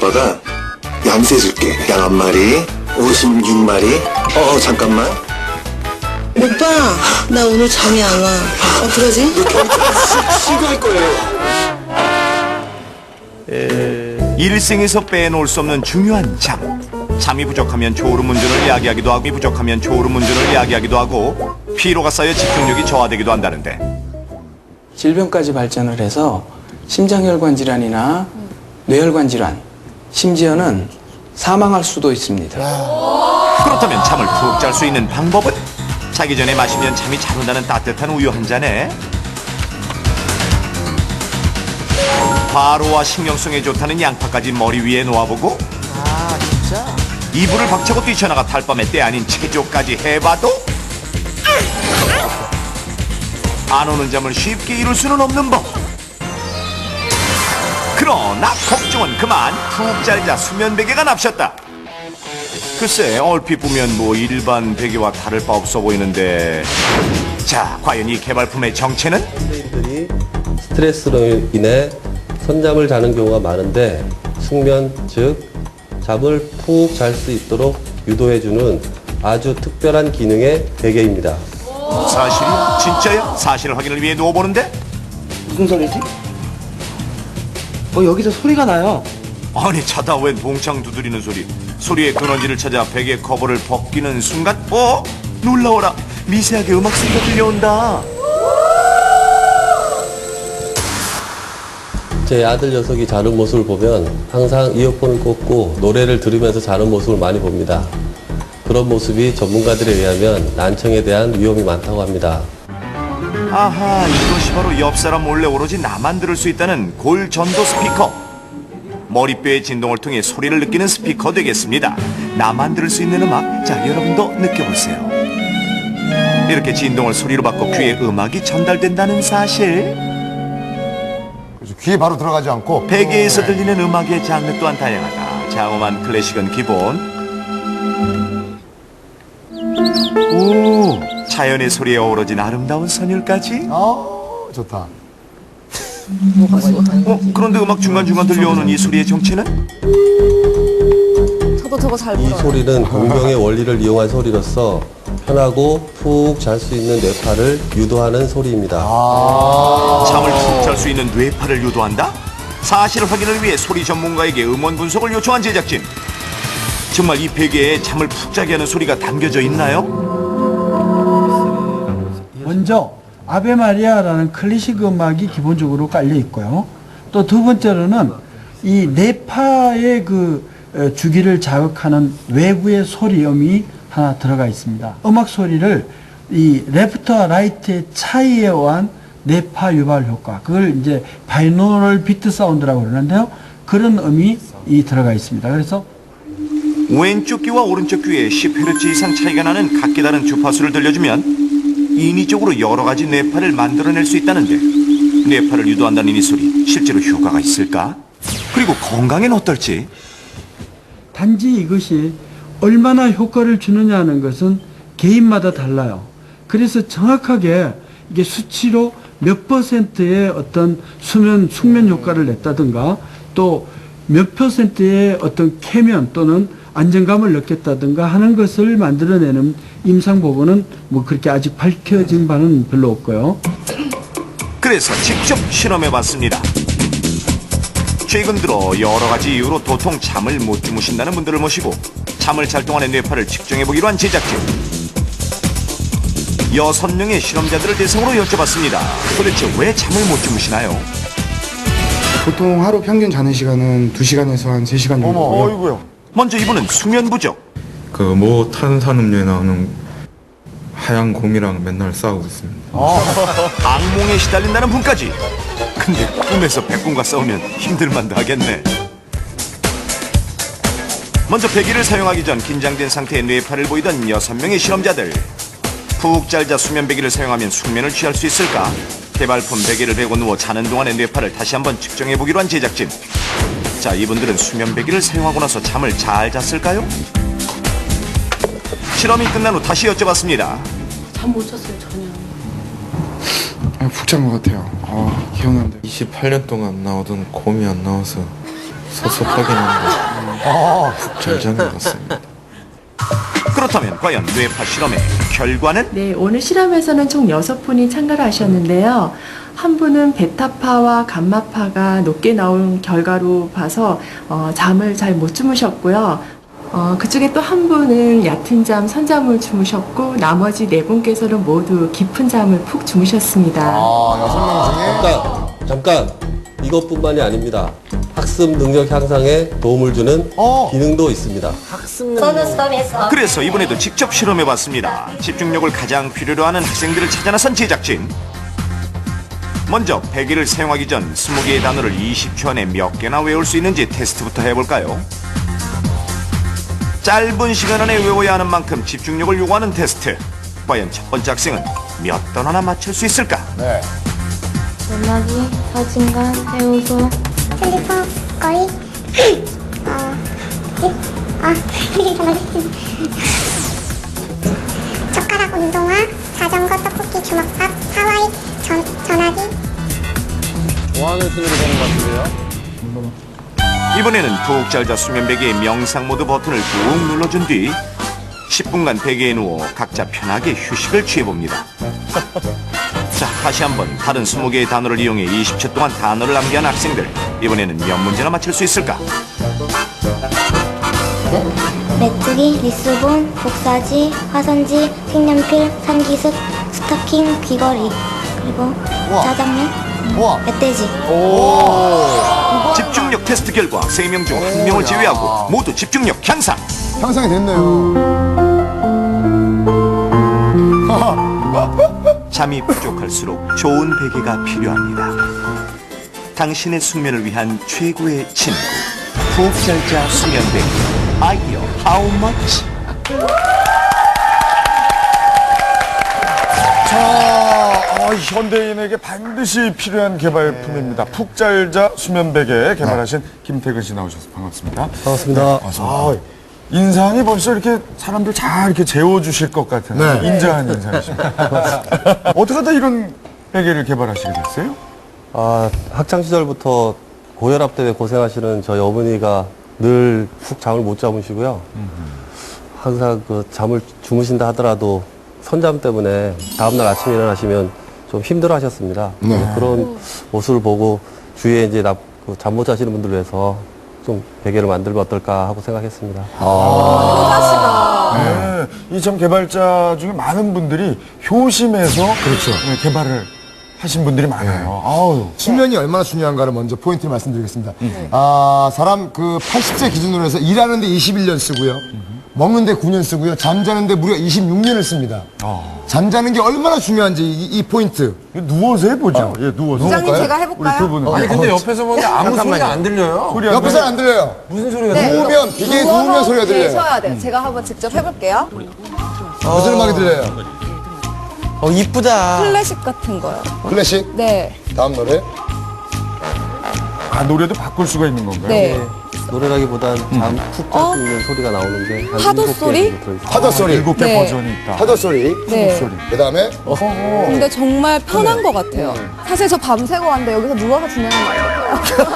오빠가 양 세줄게. 양 한 마리, 56마리. 어, 어, 잠깐만. 오빠, 나 오늘 잠이 안 와. 어떡하지? 신고할 거예요. 일생에서 빼놓을 수 없는 중요한 잠. 잠이 부족하면 졸음운전을 야기하기도 하고, 이 부족하면 졸음운전을 야기하기도 하고, 피로가 쌓여 집중력이 저하되기도 한다는데, 질병까지 발전을 해서 심장혈관 질환이나 뇌혈관 질환, 심지어는 사망할 수도 있습니다. 그렇다면 잠을 푹 잘 수 있는 방법은? 자기 전에 마시면 잠이 잘 온다는 따뜻한 우유 한 잔에 과로와 신경성에 좋다는 양파까지 머리 위에 놓아보고 아 진짜? 이불을 박차고 뛰쳐나가 달밤에 때 아닌 체조까지 해봐도 안 오는 잠을 쉽게 이룰 수는 없는 법 그러나 걱정은 그만 푹 잘자 수면 베개가 납셨다 글쎄 얼핏 보면 뭐 일반 베개와 다를 바 없어 보이는데 자 과연 이 개발품의 정체는? 현대인들이 스트레스로 인해 선잠을 자는 경우가 많은데 숙면 즉 잠을 푹 잘 수 있도록 유도해주는 아주 특별한 기능의 베개입니다. 사실이 진짜야? 사실 확인을 위해 누워보는데 무슨 소리지? 어 여기서 소리가 나요. 아니 자다 웬 봉창 두드리는 소리 소리의 근원지를 찾아 베개 커버를 벗기는 순간 어? 놀라워라 미세하게 음악 소리가 들려온다 제 아들 녀석이 자는 모습을 보면 항상 이어폰을 꽂고 노래를 들으면서 자는 모습을 많이 봅니다. 그런 모습이 전문가들에 의하면 난청에 대한 위험이 많다고 합니다. 아하 이것이 바로 옆 사람 몰래 오로지 나만 들을 수 있다는 골 전도 스피커. 머리뼈의 진동을 통해 소리를 느끼는 스피커 되겠습니다. 나만 들을 수 있는 음악. 자 여러분도 느껴보세요. 이렇게 진동을 소리로 바꿔 귀에 음악이 전달된다는 사실. 그래서 귀에 바로 들어가지 않고. 베개에서 들리는 음악의 장르 또한 다양하다. 장엄한 클래식은 기본. 오, 자연의 소리에 어우러진 아름다운 선율까지. 아 좋다. 어, 그런데 음악 중간중간 들려오는 이 소리의 정체는? 저도 저거 잘이 소리는 공명의 원리를 이용한 소리로서 편하고 푹 잘 수 있는 뇌파를 유도하는 소리입니다. 잠을 푹 잘 수 있는 뇌파를 유도한다? 사실 확인을 위해 소리 전문가에게 음원 분석을 요청한 제작진. 정말 이 베개에 잠을 푹 자게 하는 소리가 담겨져 있나요? 먼저 아베 마리아라는 클래식 음악이 기본적으로 깔려 있고요. 또 두 번째로는 이 네파의 그 어, 주기를 자극하는 외부의 소리음이 하나 들어가 있습니다. 음악 소리를 이 레프트와 라이트의 차이에 의한 네파 유발 효과, 그걸 이제 바이노럴 비트 사운드라고 그러는데요. 그런 음이 이 들어가 있습니다. 그래서 왼쪽 귀와 오른쪽 귀에 10Hz 이상 차이가 나는 각기 다른 주파수를 들려주면 인위적으로 여러 가지 뇌파를 만들어낼 수 있다는데 뇌파를 유도한다는 이 소리 실제로 효과가 있을까? 그리고 건강엔 어떨지? 단지 이것이 얼마나 효과를 주느냐는 것은 개인마다 달라요. 그래서 정확하게 이게 수치로 몇 퍼센트의 어떤 수면, 숙면 효과를 냈다든가 또 몇 퍼센트의 어떤 쾌면 또는 안정감을 느꼈다든가 하는 것을 만들어내는 임상 보고는 뭐 그렇게 아직 밝혀진 바는 별로 없고요. 그래서 직접 실험해봤습니다. 최근 들어 여러 가지 이유로 도통 잠을 못 주무신다는 분들을 모시고 잠을 잘 동안의 뇌파를 측정해보기로 한 제작진. 여섯 명의 실험자들을 대상으로 여쭤봤습니다. 도대체 왜 잠을 못 주무시나요? 보통 하루 평균 자는 시간은 2시간에서 한 3시간 어머 정도고요. 어이구야. 먼저 이분은 수면 부족. 그모 탄산음료에 나오는 하얀 곰이랑 맨날 싸우고 있습니다. 악몽에 시달린다는 분까지. 근데 꿈에서 백곰과 싸우면 힘들만도 하겠네. 먼저 배기를 사용하기 전 긴장된 상태의 뇌파를 보이던 여섯 명의 실험자들. 푹 잘자 수면 배기를 사용하면 숙면을 취할 수 있을까? 개발품 베개를 베고 누워 자는 동안의 뇌파를 다시 한번 측정해 보기로 한 제작진. 자, 이분들은 수면 베개를 사용하고 나서 잠을 잘 잤을까요? 실험이 끝난 후 다시 여쭤봤습니다. 잠 못 잤어요, 전혀. 아, 푹잔 것 같아요. 아, 개운한데. 28년 동안 나오던 곰이 안 나와서 섭섭하긴 한데 푹잘 자는 것 같습니다. 그렇다면 과연 뇌파 실험의 결과는? 네, 오늘 실험에서는 총 6분이 참가를 하셨는데요. 한 분은 베타파와 감마파가 높게 나온 결과로 봐서 어, 잠을 잘 못 주무셨고요. 어, 그중에 또 한 분은 얕은 잠, 선잠을 주무셨고 나머지 네 분께서는 모두 깊은 잠을 푹 주무셨습니다. 아, 여섯 명 중에. 잠깐, 잠깐. 이것뿐만이 아닙니다. 학습 능력 향상에 도움을 주는 어. 기능도 있습니다. 그래서 이번에도 직접 실험해봤습니다. 집중력을 가장 필요로 하는 학생들을 찾아 나선 제작진. 먼저 베개를 사용하기 전 20개의 단어를 20초 안에 몇 개나 외울 수 있는지 테스트부터 해볼까요? 짧은 시간 안에 외워야 하는 만큼 집중력을 요구하는 테스트. 과연 첫 번째 학생은 몇 단어나 맞출 수 있을까? 네. 전화기, 사진관, 해우소, 핸드폰, 거의, 어, 네? 아, 전화기. 순으로 되는 것 같은데요? 이번에는 푹 잘자 수면 베개의 명상 모드 버튼을 꾹 눌러준 뒤 10분간 베개에 누워 각자 편하게 휴식을 취해봅니다. 자, 다시 한번 다른 20개의 단어를 이용해 20초 동안 단어를 암기한 학생들. 이번에는 몇 문제나 맞힐 수 있을까? 메뚜기, 리스본, 복사지, 화선지, 색연필, 산기슭, 스타킹, 귀걸이, 그리고 짜장면, 우와. 멧돼지. 집중력 테스트 결과 3명 중 1명을 제외하고 모두 집중력 향상. 향상이 됐네요. 잠이 부족할수록 좋은 베개가 필요합니다. 당신의 숙면을 위한 최고의 친구. 푹 잘자 수면 베개. 아이디어 how much? 자, 어, 현대인에게 반드시 필요한 개발품입니다. 푹 잘자 수면 베개 개발하신 김태근 씨 나오셔서 반갑습니다. 반갑습니다. 아, 인상이 벌써 이렇게 사람들 잘 이렇게 재워주실 것 같은 네. 인자한 인상이십니다. 어떻게 하다 이런 베개를 개발하시게 됐어요? 아, 학창 시절부터 고혈압 때문에 고생하시는 저희 어머니가 늘 푹 잠을 못 주무시고요. 항상 그 잠을 주무신다 하더라도 선잠 때문에 다음날 아침에 일어나시면 좀 힘들어 하셨습니다. 네. 그런 모습을 보고 주위에 이제 그잠못 자시는 분들 위해서 좀 베개를 만들면 어떨까 하고 생각했습니다. 네. 이참 개발자 중에 많은 분들이 효심에서 그렇죠. 네, 개발을 하신 분들이 많아요. 아우. 수면이 얼마나 중요한가를 먼저 포인트를 말씀드리겠습니다. 아, 사람 그 80세 기준으로 해서 일하는데 21년 쓰고요. 먹는데 9년 쓰고요. 잠자는데 무려 26년을 씁니다. 잠자는 게 얼마나 중요한지 이, 이 포인트. 이거 누워서 해보죠. 예, 누워서. 부장님, 제가 해볼까요? 우리 분은. 아니, 근데 옆에서 보는데 아무 소리가 안 들려요. 소리 안 옆에서는 안 들려요. 무슨 소리가 네. 누우면, 비계에 누우면 소리가 들려요. 계셔야 돼요. 제가 한번 직접 해볼게요. 무슨 음악이 들려요? 어, 이쁘다. 클래식 같은 거요. 클래식? 네. 다음 노래. 아, 노래도 바꿀 수가 있는 건가요? 네. 노래라기보단 잠푹잘 어? 수 있는 소리가 나오는 게한 파도 일곱 개 소리? 정도 들어있어요. 파도 소리. 일곱 개 네. 버전이 있다. 파도 소리. 네. 그 다음에 근데 정말 편한 것 같아요. 사실 저 밤새고 왔는데 여기서 누워서 진행하면 안 될까요?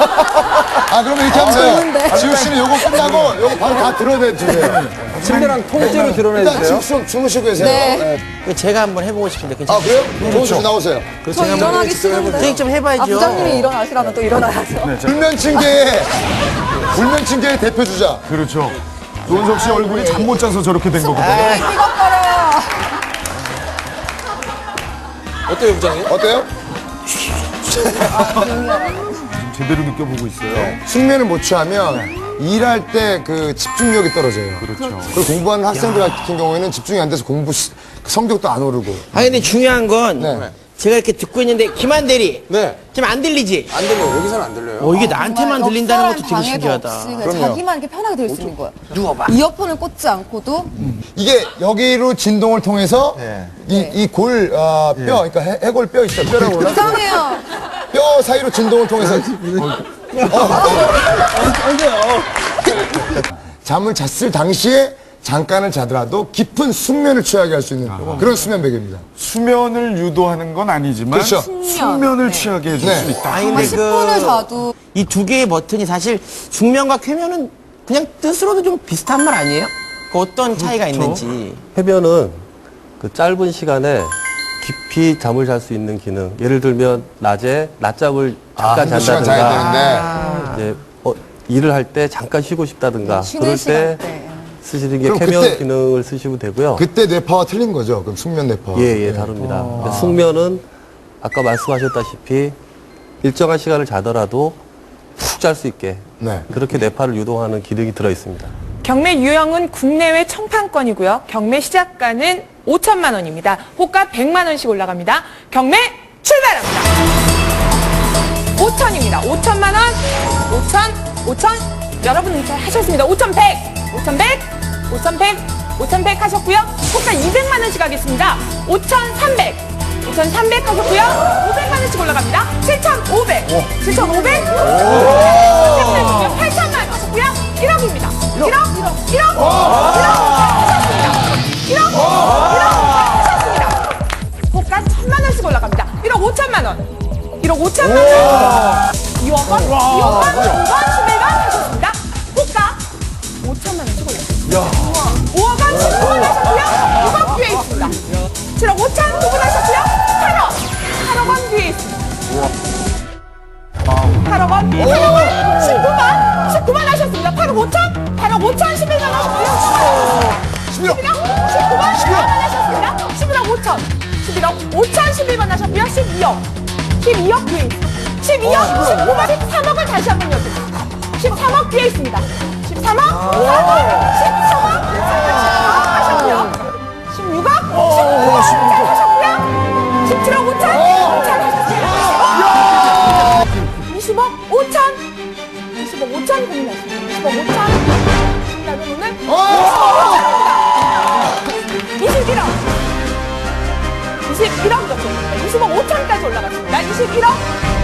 아, 그럼 이렇게 하면 좋은데. 돼요. 지우 씨는 요거 끝나고 요거 바로 다 드러내 주세요. 침대랑 통째로 일단 드러내주세요. 지금 주무시고 계세요. 네. 그 제가 한번 해보고 싶은데 아, 괜찮아요? 그래요? 좋은 나오세요. 저 일어나기 싫은데. 선생님 좀 해봐야죠. 아, 부장님이 일어나시라면 또 일어나야죠. 불면증계의, 불면증계의 대표 주자. 그렇죠. 노은석 씨 얼굴이 잠 못 자서 저렇게 된 거거든요. 어때요, 부장님? 어때요? 제대로 느껴보고 있어요. 숙면을 못 취하면 일할 때 그 집중력이 떨어져요. 그렇죠. 그리고 공부하는 학생들 같은 경우에는 집중이 안 돼서 공부 시- 성적도 안 오르고. 아 근데 중요한 건 네. 제가 이렇게 듣고 있는데 김한 대리 네. 지금 안 들리지? 안 들려요. 여기서는 안 들려요. 어 이게 나한테만 들린다는 것도 되게 방해도 신기하다. 그냥 그럼요. 자기만 이렇게 편하게 들 수 있는 거예요. 누워봐. 이어폰을 꽂지 않고도 이게 여기로 진동을 통해서 네. 이, 이 골, 아, 뼈, 그러니까 해, 해골 뼈 있어요. 뼈라고 그러나? 이상해요. 뼈 사이로 진동을 통해서. 어. 잠을 잤을 당시에 잠깐을 자더라도 깊은 숙면을 취하게 할 수 있는 그런 수면 베개입니다. 수면을 유도하는 건 아니지만 그렇죠. 숙면을 취하게 해줄 네. 수 있다. 아니, 근데 10분을 자도 이 두 개의 버튼이 사실 숙면과 쾌면은 그냥 뜻으로도 좀 비슷한 말 아니에요? 그 어떤 차이가 있는지. 해변은 그 짧은 시간에 깊이 잠을 잘 수 있는 기능. 예를 들면 낮에 낮잠을 잠깐 한두 시간 잔다든가 자야 이제 어, 일을 할 때 잠깐 쉬고 싶다든가 쉬는 그럴 시간 때 때. 쓰시는 게 그럼 쾌면 그때- 기능을 쓰시면 되고요. 그때 뇌파와 틀린 거죠. 그럼 숙면 뇌파. 예, 예, 다릅니다. 근데 숙면은 아까 말씀하셨다시피 일정한 시간을 자더라도 푹 잘 수 있게 네. 그렇게 뇌파를 유도하는 기능이 들어 있습니다. 경매 유형은 국내외 청판권이고요. 경매 시작가는 5천만 원입니다. 호가 100만 원씩 올라갑니다. 경매 출발합니다. 5천입니다. 5천만 원, 5천, 5천. 여러분 잘 하셨습니다. 5,100, 5,100, 5,100, 5,100 하셨고요. 호가 200만 원씩 하겠습니다. 5,300, 5,300 하셨고요. 500만 원씩 올라갑니다. 7,500, 7,500, 8천만 원 하셨고요. 1억입니다. 1억, 1억, 1억, 1억, 1억, 1억, 1억, 호가 1천만 원씩 올라갑니다. 1억 5천만 원. 1억 5천만 원. 2억 원, 2억 원, 5억 11만 하셨습니다. 호가 5억 원, 19만 하셨고요. 6억 뒤에 있습니다. 7억 5천 9분 하셨고요. relationship, you don't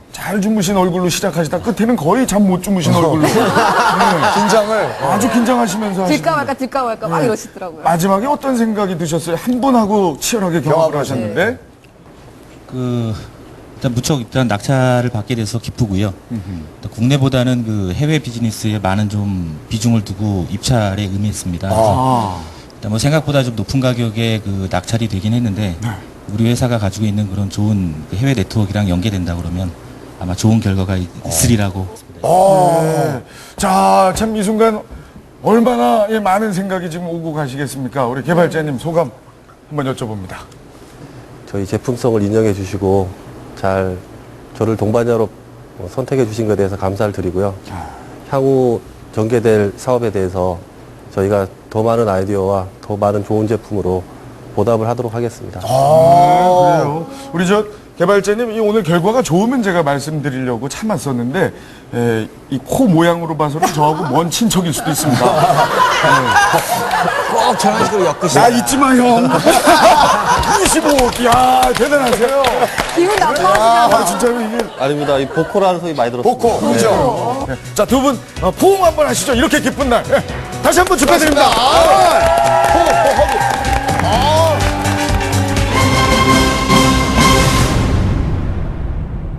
잘 주무신 얼굴로 시작하시다 끝에는 거의 잠 못 주무신 얼굴로 네. 긴장을 아주 긴장하시면서 들까 말까 들까 말까 막 네. 이러시더라고요. 마지막에 어떤 생각이 드셨어요? 한 분하고 치열하게 경합을 하셨는데 그 일단 무척 일단 낙찰을 받게 돼서 기쁘고요. 또 국내보다는 그 해외 비즈니스에 많은 좀 비중을 두고 입찰에 응했습니다. 아. 일단 뭐 생각보다 좀 높은 가격에 그 낙찰이 되긴 했는데 네. 우리 회사가 가지고 있는 그런 좋은 그 해외 네트워크랑 연계된다 그러면 아마 좋은 결과가 있- 있으리라고 어. 자, 참 이 순간 얼마나 예, 많은 생각이 지금 오고 가시겠습니까? 우리 개발자님 소감 한번 여쭤봅니다. 저희 제품성을 인정해 주시고 잘 저를 동반자로 어, 선택해 주신 것에 대해서 감사를 드리고요. 향후 전개될 사업에 대해서 저희가 더 많은 아이디어와 더 많은 좋은 제품으로 보답을 하도록 하겠습니다. 아, 그래요. 우리 저 개발자님 이 오늘 결과가 좋으면 제가 말씀드리려고 참았었는데 이 코 모양으로 봐서는 저하고 먼 친척일 수도 있습니다. 꼭 저런 식으로 엮으시죠. 나 잊지 마 형. 25억. 야 대단하세요. 기분 아, 진짜로 이게 아닙니다. 이 보코라는 소리 많이 들었습니다. 보코 그렇죠. 자 두 분 어, 포옹 한번 하시죠. 이렇게 기쁜 날 예, 다시 한번 축하드립니다. 아.